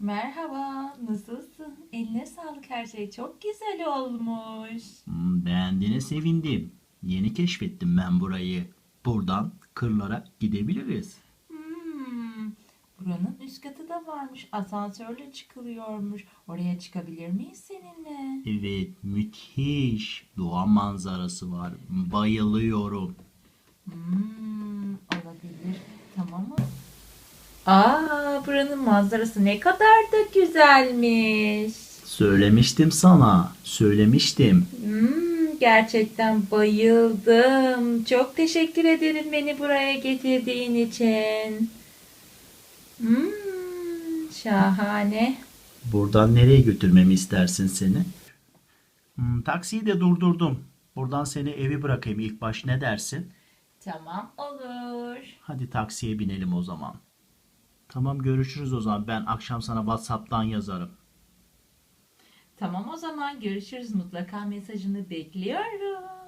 Merhaba, nasılsın? Eline sağlık her şey çok güzel olmuş. Hmm, Beğendiğine sevindim. Yeni keşfettim ben burayı. Buradan kırlara gidebiliriz. Hmm, buranın üst katı da varmış. Asansörle çıkılıyormuş. Oraya çıkabilir miyiz seninle? Evet, müthiş doğa manzarası var. Bayılıyorum. Hmm, olabilir. Tamam mı? Aa, buranın manzarası ne kadar da güzelmiş. Söylemiştim sana, söylemiştim. Hmm, gerçekten bayıldım. Çok teşekkür ederim beni buraya getirdiğin için. Hmm, şahane. Buradan nereye götürmemi istersin seni? Hmm, taksiyi de durdurdum. Buradan seni evi bırakayım ilk baş ne dersin? Tamam olur. Hadi taksiye binelim o zaman. Tamam görüşürüz o zaman. Ben akşam sana WhatsApp'tan yazarım. Tamam o zaman görüşürüz. Mutlaka mesajını bekliyorum.